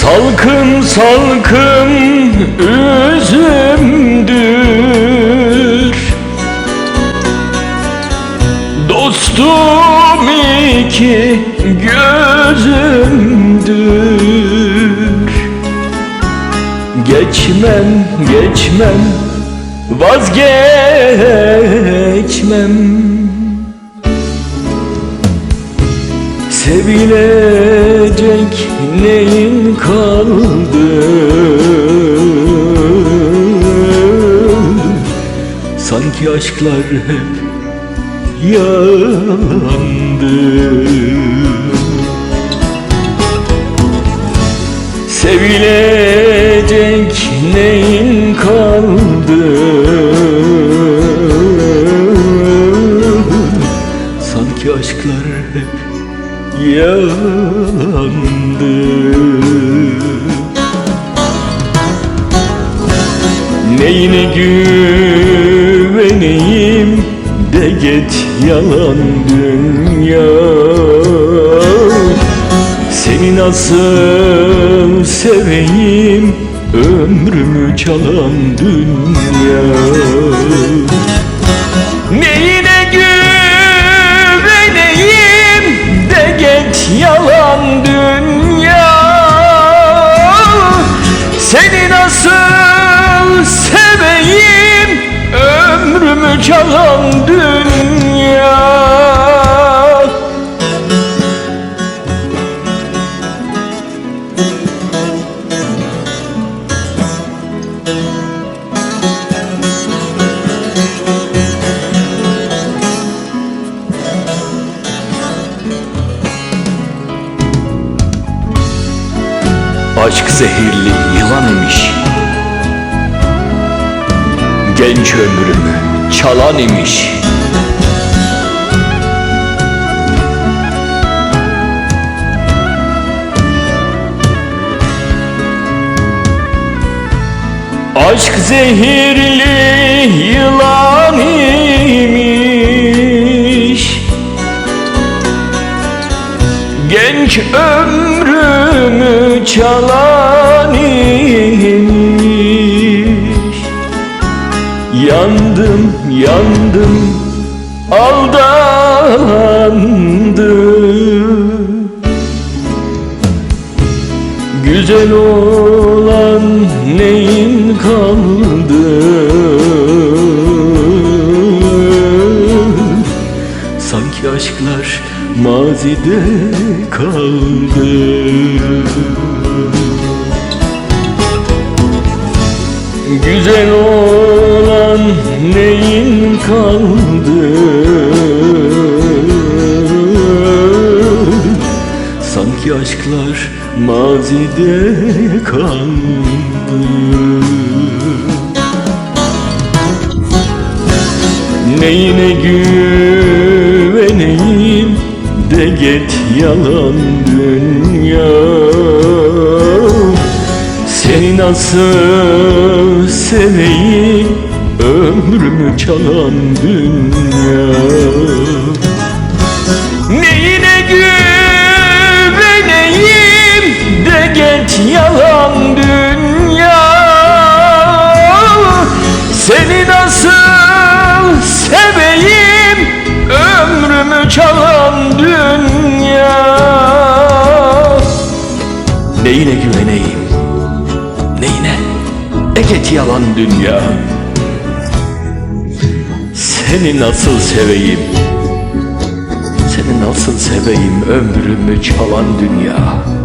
Salkım salkım üzümdür Dostum iki gözümdür Geçmem geçmem vazgeçmem Sevilecek neyin kaldı? Sanki aşklar hep yandı Sevilecek neyin kaldı? Sanki aşklar hep yandı Neyine güveneyim de git yalan dünya. Seni nasıl seveyim ömrümü çalan dünya nasıl seveyim? Ömrümü çalan dünya Aşk zehirli yılan imiş. Genç ömrümü çalan imiş. Aşk zehirli yılan imiş. Genç ömrümü çalan imiş Yandım, yandım, aldandım. Güzel olan neyin kaldı mazide kaldı. Güzel olan neyin kaldı? Sanki aşklar mazide kaldı. Neyine güveneyim de get yalan dünya. Seni nasıl seveyim ömrümü çalan dünya get yalan dünya. Seni nasıl seveyim? Seni nasıl seveyim? Ömrümü çalan dünya